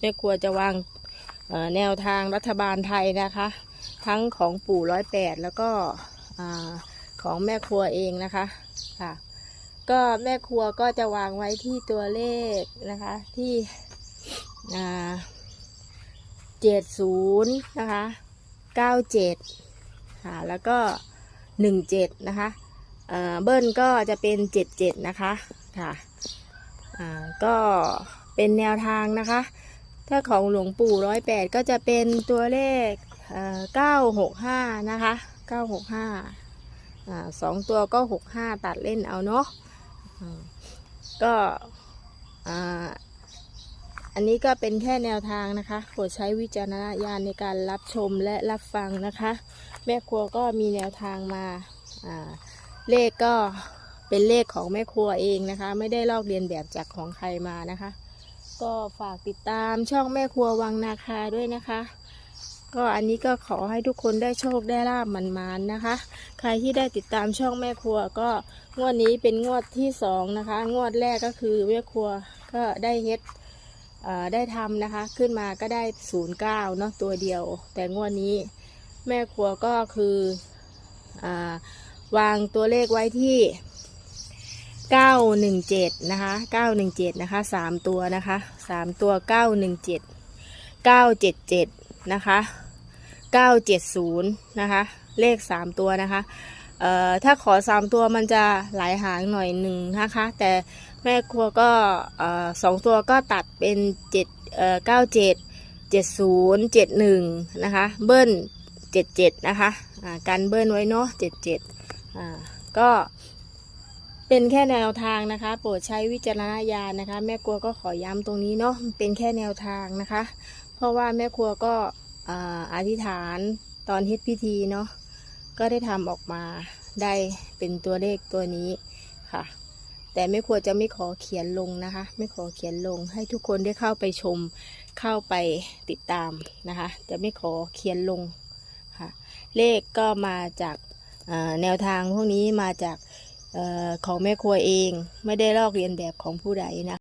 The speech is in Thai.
แม่ครัวจะวางแนวทางรัฐบาลไทยนะคะ ทั้งของปู่ร้อยแปดแล้วก็ของแม่ครัวเองนะคะค่ะ ก็แม่ครัวก็จะวางไว้ที่ตัวเลขนะคะที่เจ็ดศูนย์นะคะเก้าเจ็ดค่ะแล้วก็หนึ่งเจ็ดนะคะเบิ้ลก็จะเป็นเจ็ดเจ็ดนะคะค่ะก็เป็นแนวทางนะคะ ถ้าของหลวงปู่ร้อยแปดก็จะเป็นตัวเลขเก้าหกห้านะคะเก้าหกห้าสองตัวก็หกห้าตัดเล่นเอาเนาะอืมก็อ่าอันนี้ก็เป็นแค่แนวทางนะคะ โปรดใช้วิจารณญาณในการรับชมและรับฟังนะคะ แม่ครัวก็มีแนวทางมาอ่าเลขก็เป็นเลขของแม่ครัวเองนะคะ ไม่ได้ลอกเลียนแบบจากของใครมานะคะ ก็ฝากติดตามช่องแม่ครัววังนาคาด้วยนะคะ ก็อันนี้ก็ขอให้ทุกคนได้โชคได้ลาบมันๆนนะคะ ใครที่ได้ติดตามช่องแม่ครัวก็งวดนี้เป็นงวดที่สองนะคะ งวดแรกก็คือแม่ครัวก็ได้เฮ็ดได้ทำนะคะ ขึ้นมาก็ได้ศูนย์เก้าเนาะตัวเดียว แต่งวดนี้แม่ครัวก็คืออวางตัวเลขไว้ที่ เก้าหนึ่งเจ็ดนะคะเก้าหนึ่งเจ็ดนะคะสามตัวนะคะสามตัวเก้าหนึ่งเจ็ดเก้าเจ็ดเจ็ดนะคะเก้าเจ็ดศูนย์นะคะ เลขสามตัวนะคะ เอ่อ ถ้าขอสามตัวมันจะหลายหางหน่อยหนึ่งนะคะ แต่แม่ครัวก็ เอ่อสองตัวก็ตัดเป็นเจ็ดเอ่อเก้าเจ็ดเจ็ดศูนย์เจ็ดหนึ่งนะคะ เบิ้ลเจ็ดเจ็ดนะคะ อ่ากันเบิ้ลไว้เนาะเจ็ดเจ็ดอ่า ก็ เป็นแค่แนวทางนะคะ โปรดใช้วิจารณญาณนะคะ แม่ครัวก็ขอย้ำตรงนี้เนาะเป็นแค่แนวทางนะคะ เพราะว่าแม่ครัวก็อธิษฐานตอนเฮ็ดพิธีเนาะก็ได้ทำออกมาได้เป็นตัวเลขตัวนี้ค่ะ แต่ไม่ควรจะไม่ขอเขียนลงนะคะ ไม่ขอเขียนลงให้ทุกคนได้เข้าไปชมเข้าไปติดตามนะคะ จะไม่ขอเขียนลงค่ะ เลขก็มาจากแนวทางพวกนี้มาจาก ของแม่ครัวเอง ไม่ได้ลอกเรียนแบบของผู้ใดนะ